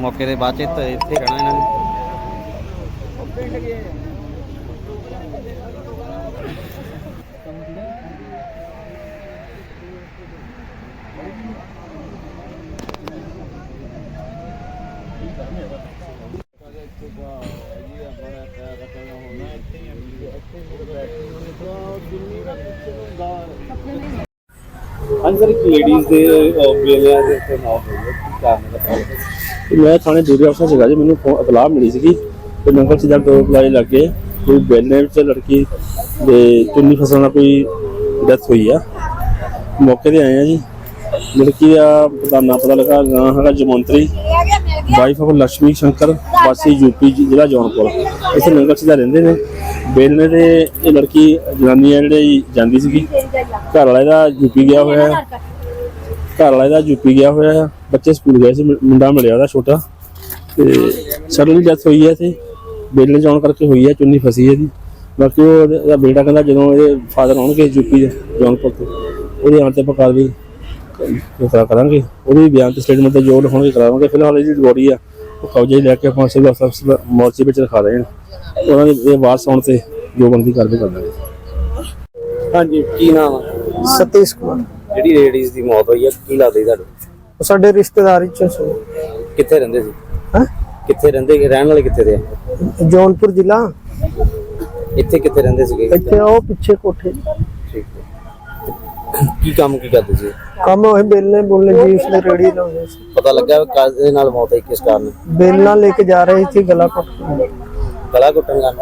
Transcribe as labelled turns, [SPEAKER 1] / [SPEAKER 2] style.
[SPEAKER 1] ਮੌਕੇ ਦੇ ਬਾਅਦ ਚ ਇੱਥੇ ਇੱਥੇ ਰਹਿਣਾ ਇਹਨਾਂ ਨੇ।
[SPEAKER 2] ਹਾਂਜੀ ਇੱਕ ਲੇਡੀਜ਼ ਦੇ ਬੇਲਿਆਂ ਦੇ ਉੱਤੇ ਮੌਤ ਹੋਈ
[SPEAKER 3] ਮੈਂ ਥਾਣੇ ਡਿਊਟੀ ਅਫਸਰ ਸੀਗਾ ਜੀ, ਮੈਨੂੰ ਫੋ- ਇਤਲਾਹ ਮਿਲੀ ਸੀਗੀ ਕਿ ਨੰਗਲ ਸਿੱਧਾ ਦੋ ਪਲਾਈ ਲੱਗੇ ਕੋਈ ਬੈਲਨੇ ਵਿੱਚ ਲੜਕੀ ਦੇ ਚੁੰਨੀ ਫਸਣ ਨਾਲ ਕੋਈ ਡੈਥ ਹੋਈ ਆ। ਮੌਕੇ ਤੇ ਆਏ ਆ ਜੀ। ਲੜਕੀ ਦਾ ਪਤਾ ਨਾ ਪਤਾ ਲੱਗਾ, ਨਾਂ ਹੈਗਾ ਜਮੰਤਰੀ ਵਾਈਫ ਆਫ ਲక్ష్ਮੀ ਸ਼ੰਕਰ, ਵਾਸੀ ਯੂਪੀ ਜੀ- ਜ਼ਿਲ੍ਹਾ ਜੌਨਪੁਰ। ਇੱਥੇ ਨੰਗਲ ਸਿੱਧਾ ਰਹਿੰਦੇ ਨੇ। ਬੇਲਨੇ ਦੇ ਇਹ ਲੜਕੀ ਜਨਾਨੀ ਆ, ਜਿਹੜੇ ਜਾਂਦੀ ਸੀਗੀ। ਘਰ ਵਾਲਾ ਇਹਦਾ ਯੂਪੀ ਗਿਆ ਹੋਇਆ। ਘਰ ਵਾਲਾ ਇਹਦਾ ਯੂਪੀ ਗਿਆ ਹੋਇਆ ਆ ਬੱਚੇ ਸਕੂਲ ਗਏ ਸੀ ਮੁੰਡਾ ਮਿਲਿਆ ਉਹਦਾ ਛੋਟਾ। ਤੇ ਸਡਨਲੀ ਡੈਥ ਹੋਈ ਹੈ ਤੇ ਬੇਲਣੇ ਜਾਣ ਕਰਕੇ ਹੋਈ ਹੈ ਚੁੰਨੀ ਫਸੀ ਹੈ ਇਹਦੀ। ਬਾਕੀ ਉਹ ਉਹਦੇ- ਬੇਟਾ ਕਹਿੰਦਾ ਜਦੋਂ ਇਹਦੇ ਫਾਦਰ ਆਉਣਗੇ ਯੂਪੀ ਦੇ ਜੌਨਪੁਰ ਤੋਂ ਉਹਦੇ ਆਉਣ ਤੇ ਆਪਾਂ ਕਾਰਵਾਈ ਕ- ਕਰਾ ਕਰਾਂਗੇ। ਉਹਦੇ ਬਿਆਨ ਤੇ ਸਟੇਟਮੈਂਟ ਤੇ ਜੋੜ ਹੋਣਗੇ ਕਰਾਵਾਂਗੇ। ਫਿਲਹਾਲ ਇਹਦੀ ਬੋਡੀ ਆ ਉਹ ਕਬਜ਼ੇ ਲੈ ਕੇ ਆਪਾਂ ਸਿਵਲ ਹਸਪਤਾਲ ਮੋਰਚੇ ਵਿੱਚ ਰਖਾ ਦੇਣ ਉਹਨਾਂ ਦੇ ਇਹ ਵਾਰਸ ਆਉਣ ਤੇ ਜੋ ਬੰਦੀ ਕਾਰਵਾਈ ਕਰ ਦਾਂਗੇ
[SPEAKER 2] ਹਾਂਜੀ ਕੀ ਨਾਮ ਆ?
[SPEAKER 4] ਸਤੀਸ਼ ਕੁਮਾਰ।
[SPEAKER 2] ਜਿਹੜੀ ਲੇਡੀਜ਼ ਦੀ ਮੌਤ ਹੋਈ ਹੈ ਕੀ ਲੱਗਦੀ ਤੁਹਾਨੂੰ?
[SPEAKER 4] ਉਹ ਸਾਡੇ ਰਿਸ਼ਤੇਦਾਰੀ ਚ ਸੀ
[SPEAKER 2] ਕਿੱਥੇ ਰਹਿੰਦੇ ਸੀ?
[SPEAKER 4] ਹਾਂ?
[SPEAKER 2] ਕਿੱਥੇ ਰਹਿੰਦੇ? ਰਹਿਣ ਵਾਲੇ ਕਿੱਥੇ ਦੇ ਆ?
[SPEAKER 4] ਜੌਨਪੁਰ ਜ਼ਿਲ੍ਹਾ।
[SPEAKER 2] ਇੱਥੇ ਕਿੱਥੇ ਰਹਿੰਦੇ ਸੀਗੇ?
[SPEAKER 4] ਇੱਥੇ ਉਹ ਪਿੱਛੇ ਕੋਠੇ।
[SPEAKER 2] ਠੀਕ ਹੈ। ਕੀ ਕੰਮ ਕੀ ਕਰਦੇ ਸੀ?
[SPEAKER 4] ਕੰਮ ਉਹ ਬੇਲਨੇ ਬੋਲਨੇ ਜੀ ਉਸਨੇ ਰੇੜੀ ਲਾਉਂਦੇ ਸੀ।
[SPEAKER 2] ਪਤਾ ਲੱਗਾ ਕਾਹਦੇ ਨਾਲ ਮੌਤ ਹੋਈ ਕਿਸ ਕਾਰਨ?
[SPEAKER 4] ਬੇਲਣਾ ਲੈ ਕੇ ਜਾ ਰਹੇ ਸੀ ਗਲਾ ਘੁੱਟ ਕੇ।
[SPEAKER 2] ਗਲਾ ਘੁੱਟਣ ਕਾਰਨ